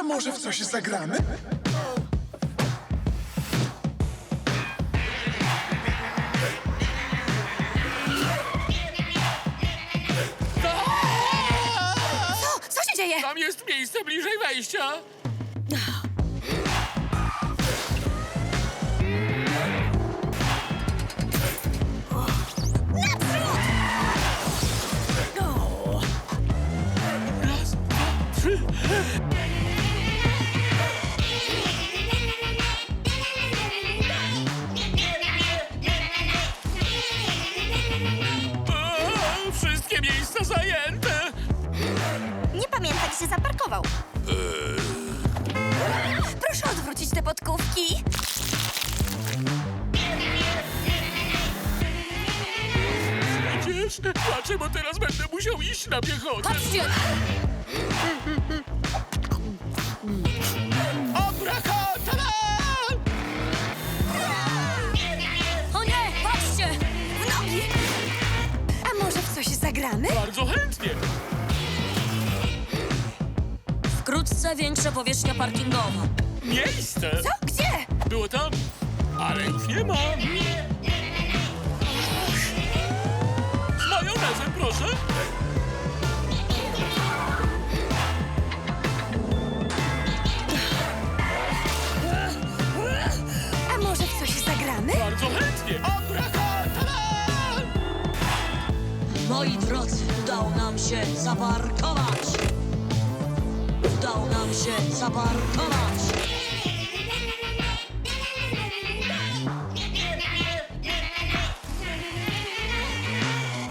A może w coś zagramy? Co? Co się dzieje? Tam jest miejsce bliżej wejścia. Raz, dwa, trzy. Zajęte. Nie pamięta, gdzie się zaparkował. Proszę odwrócić te podkówki. Widzisz? Płaczę, bo teraz będę musiał iść na piechotę. Chodźcie! Zagramy? Bardzo chętnie. Wkrótce większa powierzchnia parkingowa. Miejsce Co? Gdzie? było tam, ale już nie ma. Z Moi drodzy, udało nam się zaparkować. Udało nam się zaparkować.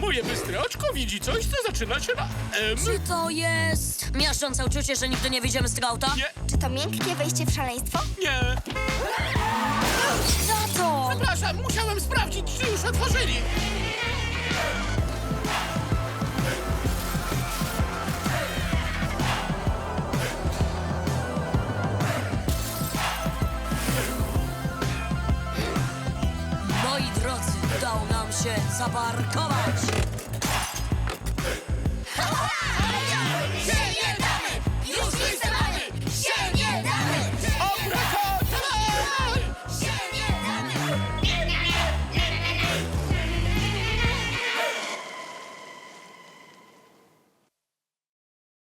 Moje bystre oczko widzi coś, co zaczyna się na M. Czy to jest miażdżące uczucie, że nigdy nie wyjdziemy z tego auta? Nie, Czy to miękkie wejście w szaleństwo? nie. Co to? Przepraszam, musiałem sprawdzić, czy już otworzyli. Się zaparkować.